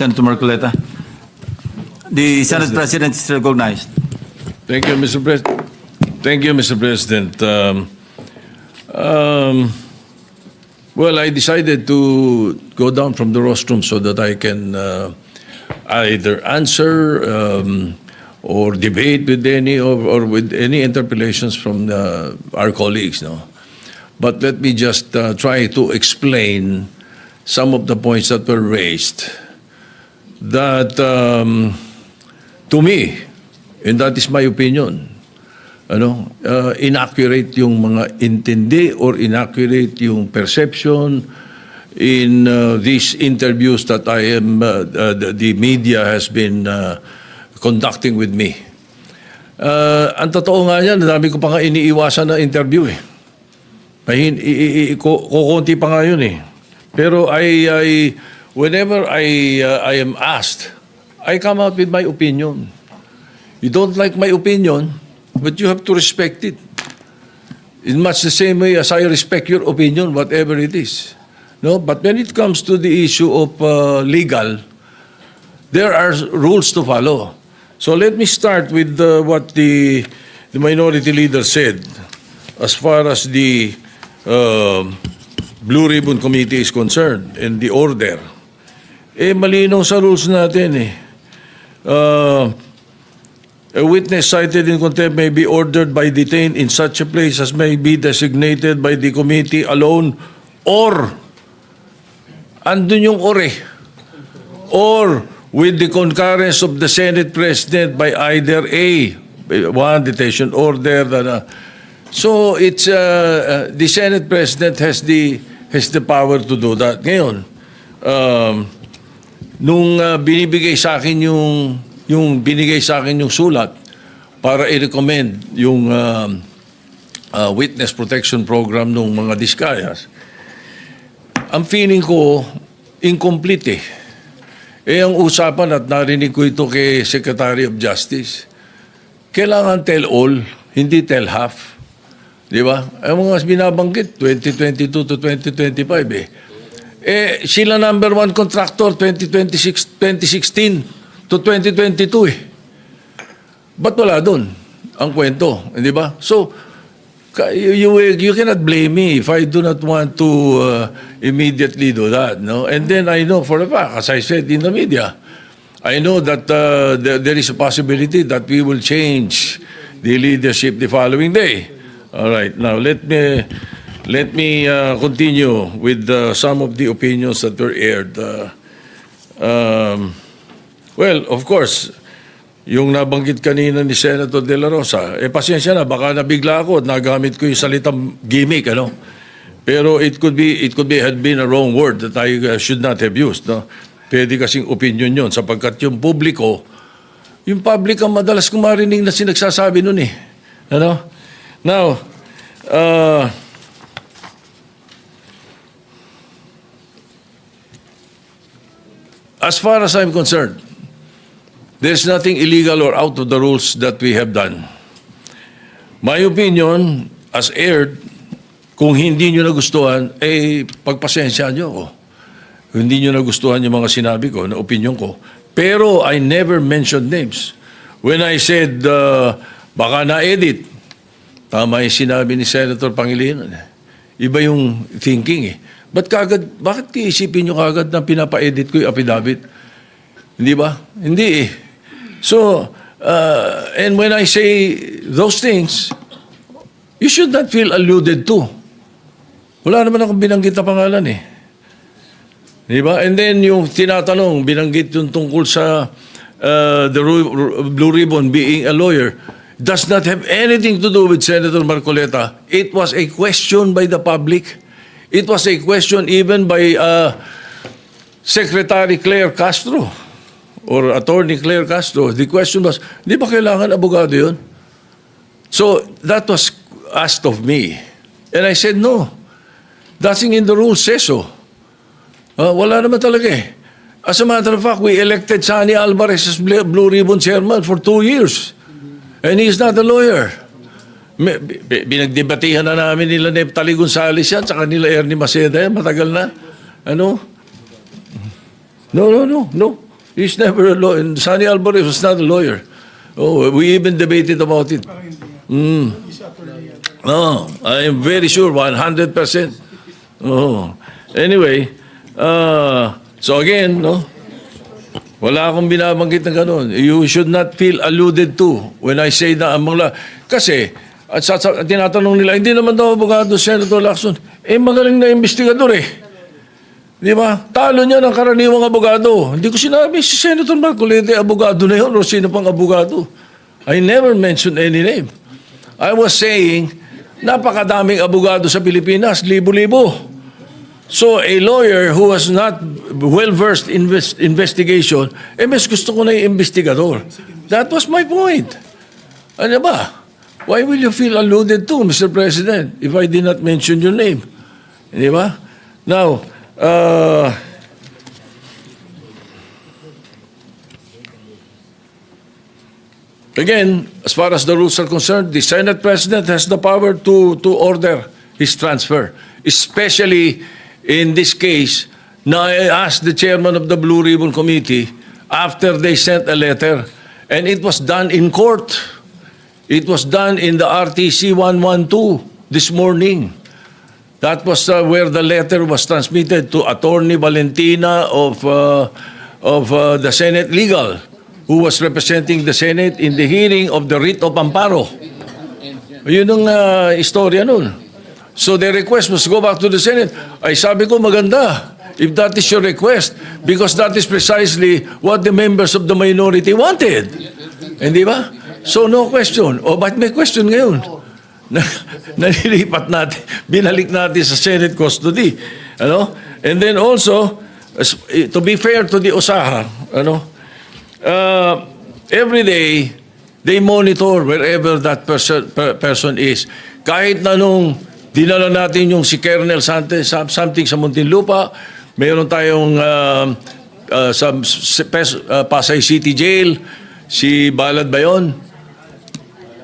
Senator Marcoleta. The Senate President is recognized. Thank you, Mr. President. Thank you, Mr. President. Um, um, well, I decided to go down from the rostrum so that I can uh, either answer um, or debate with any or, or with any interpellations from uh, our colleagues. No, but let me just uh, try to explain some of the points that were raised. That. Um, to me, and that is my opinion, ano, uh, inaccurate yung mga intindi or inaccurate yung perception in uh, these interviews that I am, uh, uh, the, media has been uh, conducting with me. Uh, ang totoo nga yan, dami ko pa nga iniiwasan na interview eh. Mahin, i, i, i, kukunti pa nga yun eh. Pero I, I whenever I, uh, I am asked, I come out with my opinion. You don't like my opinion, but you have to respect it. In much the same way as I respect your opinion, whatever it is. No, but when it comes to the issue of uh, legal, there are rules to follow. So let me start with uh, what the the minority leader said, as far as the uh, Blue Ribbon Committee is concerned and the order. Eh malinaw sa rules natin eh. Uh, a witness cited in contempt may be ordered by detained in such a place as may be designated by the committee alone or andun yung or eh. Or with the concurrence of the Senate President by either A, one detention order, da. so it's uh, uh, the Senate President has the has the power to do that. Ngayon, um, nung uh, binibigay sa akin yung yung binigay sa akin yung sulat para i-recommend yung um, uh, witness protection program ng mga diskayas, ang feeling ko, incomplete eh. Eh, ang usapan at narinig ko ito kay Secretary of Justice, kailangan tell all, hindi tell half. Di ba? Ang mga binabanggit, 2022 to 2025 eh. Eh, sila number one contractor 2026, 2016 to 2022 eh. Ba't wala doon ang kwento? Di ba? So, you, you, you cannot blame me if I do not want to uh, immediately do that. No? And then I know for a fact, as I said in the media, I know that uh, there, there is a possibility that we will change the leadership the following day. All right. Now let me let me uh, continue with uh, some of the opinions that were aired. Uh, um, well, of course, yung nabanggit kanina ni Senator De La Rosa, eh pasensya na, baka nabigla ako at nagamit ko yung salitang gimmick, ano? Pero it could be, it could be, had been a wrong word that I uh, should not have used, no? Pwede kasing opinion yon sapagkat yung publiko, yung public ang madalas kong marinig na sinagsasabi nun eh. Ano? Now, uh, as far as I'm concerned, There's nothing illegal or out of the rules that we have done. My opinion, as aired, kung hindi nyo nagustuhan, eh, pagpasensya nyo ako. Hindi nyo nagustuhan yung mga sinabi ko, na opinion ko. Pero I never mentioned names. When I said, uh, baka na-edit, tama yung sinabi ni Senator Pangilinan. Iba yung thinking eh. Ba't kagad, bakit iisipin nyo kagad na pinapa-edit ko yung affidavit? Hindi ba? Hindi eh. So, uh, and when I say those things, you should not feel alluded to. Wala naman akong binanggit na pangalan eh. Di ba? And then yung tinatanong, binanggit yung tungkol sa uh, the Blue Ribbon being a lawyer, does not have anything to do with Senator Marcoleta. It was a question by the public. It was a question even by uh, Secretary Claire Castro or Attorney Claire Castro. The question was, di ba kailangan abogado yun? So that was asked of me. And I said, no. Nothing in the rules says so. Ah, wala naman talaga eh. As a matter of fact, we elected Sani Alvarez as Bl- Blue Ribbon Chairman for two years. And he's not a lawyer. May- bi- bi- Binagdebatihan na namin nila Neptali Gonzales yan, tsaka nila Ernie Maceda yan, matagal na. Ano? No, no, no, no. He's never a lawyer. Sonny Alvarez was not a lawyer. Oh, we even debated about it. Mm. Oh, I am very sure, 100%. Oh. Anyway, uh, so again, no? Wala akong binabanggit na ganun. You should not feel alluded to when I say na ang mga... Kasi, at sa, sa, tinatanong nila, hindi naman daw abogado Senator Lacson. Eh, magaling na investigador eh. Di ba? Talo niya ng karaniwang abogado. Hindi ko sinabi si Senator Marcolete, abogado na yun o sino pang abogado. I never mentioned any name. I was saying, napakadaming abogado sa Pilipinas, libo-libo. So a lawyer who was not well-versed in invest- investigation, eh mas gusto ko na yung investigador. That was my point. Ano ba? Why will you feel alluded to, Mr. President, if I did not mention your name? Di ba? Now, uh, Again, as far as the rules are concerned, the Senate President has the power to, to order his transfer. Especially in this case, na I asked the chairman of the Blue Ribbon Committee after they sent a letter, and it was done in court. It was done in the RTC 112 this morning. That was uh, where the letter was transmitted to Attorney Valentina of, uh, of uh, the Senate Legal, who was representing the Senate in the hearing of the writ of amparo. Yun ang uh, istorya nun. So the request was go back to the Senate. Ay sabi ko maganda if that is your request because that is precisely what the members of the minority wanted. Hindi ba? So no question. O ba't may question ngayon? na, nalilipat natin, binalik natin sa Senate custody. Ano? And then also, eh, to be fair to the Osaha, ano, uh, every day, they monitor wherever that person, per- person is. Kahit na nung dinala natin yung si Colonel Sante, some- something sa Muntinlupa, mayroon tayong uh, uh, sa uh, Pasay City Jail, si Balad Bayon,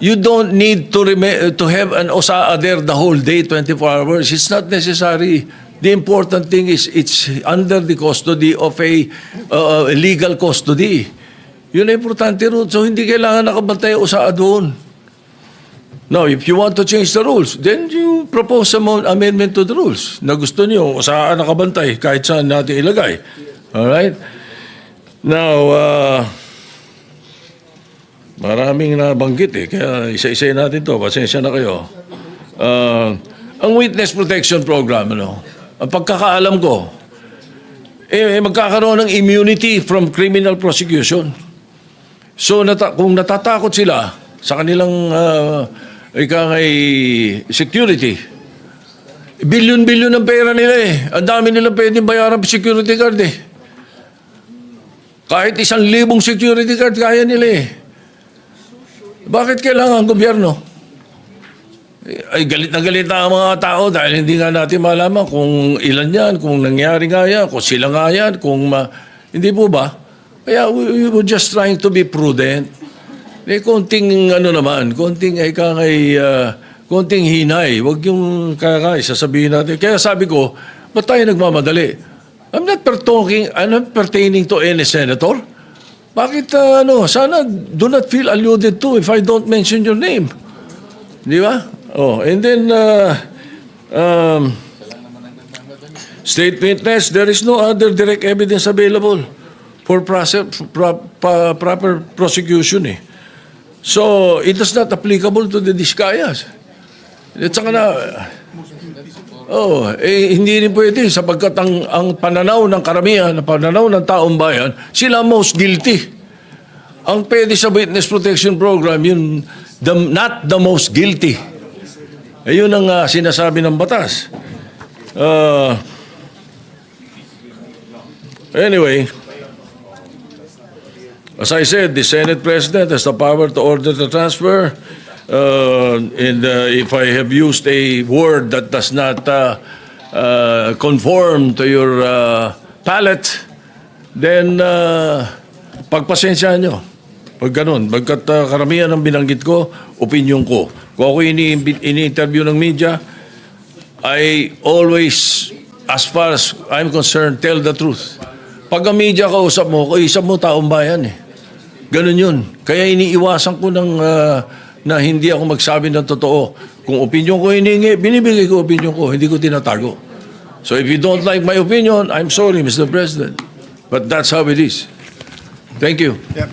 You don't need to to have an OSAA there the whole day, 24 hours. It's not necessary. The important thing is it's under the custody of a uh, legal custody. Yun ang importante ron. So hindi kailangan nakabantay OSAA doon. Now, if you want to change the rules, then you propose some amendment to the rules na gusto niyo, OSAA nakabantay kahit saan natin ilagay. Alright? Now, uh, Maraming nabanggit eh, kaya isa-isa natin to. Pasensya na kayo. Ah, ang Witness Protection Program, ano, ang pagkakaalam ko, eh, magkakaroon ng immunity from criminal prosecution. So nata- kung natatakot sila sa kanilang uh, ika ngay security, bilyon-bilyon ng pera nila eh. Ang dami nilang pwedeng bayaran pa security guard eh. Kahit isang libong security guard kaya nila eh. Bakit kailangan ang gobyerno? Ay galit na galit na ang mga tao dahil hindi nga natin malaman kung ilan yan, kung nangyari nga yan, kung sila nga yan, kung ma... Hindi po ba? Kaya we, we were just trying to be prudent. Eh, konting ano naman, konting ay kangay, uh, konting hinay. Huwag yung kakay, sasabihin natin. Kaya sabi ko, ba't tayo nagmamadali? I'm not talking, I'm not pertaining to any senator. Bakit uh, ano, sana do not feel alluded to if I don't mention your name. Di ba? Oh, and then uh, um, state witness, there is no other direct evidence available for process, pro, pa- proper prosecution eh. So, it is not applicable to the Discayas. At saka na, Oh, eh, hindi rin pwede sapagkat ang, ang pananaw ng karamihan, ang pananaw ng taong bayan, sila most guilty. Ang pwede sa Witness Protection Program, yun, the, not the most guilty. Ayun ang ah, sinasabi ng batas. Uh, anyway, as I said, the Senate President has the power to order the transfer. Uh, and uh, if I have used a word that does not uh, uh, conform to your uh, palate, then uh, pagpasensyahan nyo. Pag ganun, pagkat uh, karamihan ng binanggit ko, opinion ko. Kung ako ini- ini-interview ng media, I always, as far as I'm concerned, tell the truth. Pag ang media kausap mo, kausap mo taong bayan eh. Ganun yun. Kaya iniiwasan ko ng, ah, na hindi ako magsabi ng totoo. Kung opinion ko hiningi, binibigay ko opinion ko, hindi ko tinatago. So if you don't like my opinion, I'm sorry, Mr. President. But that's how it is. Thank you. Yeah,